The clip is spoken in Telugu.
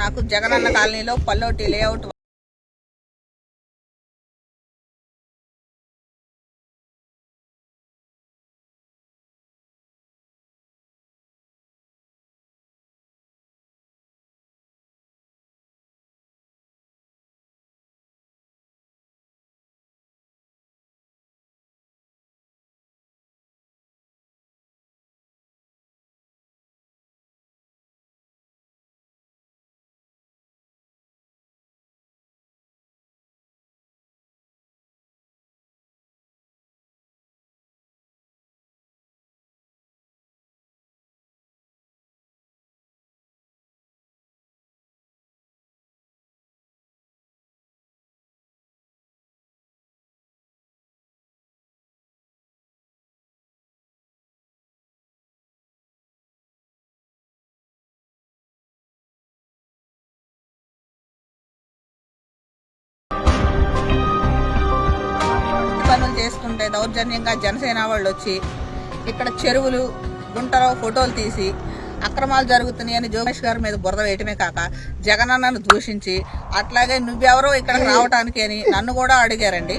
నాకు జగనన్న కాలనీలో పల్లోటి లేఅవుట్ పనులు చేసుకుంటే దౌర్జన్యంగా జనసేన వాళ్ళు వచ్చి ఇక్కడ చెరువులు గుంటలో ఫోటోలు తీసి అక్రమాలు జరుగుతున్నాయని జోగేష్ గారి మీద బురద వేయటమే కాక జగనన్నను దూషించి అట్లాగే నువ్వెవరో ఇక్కడికి రావటానికి అని నన్ను కూడా అడిగారండి.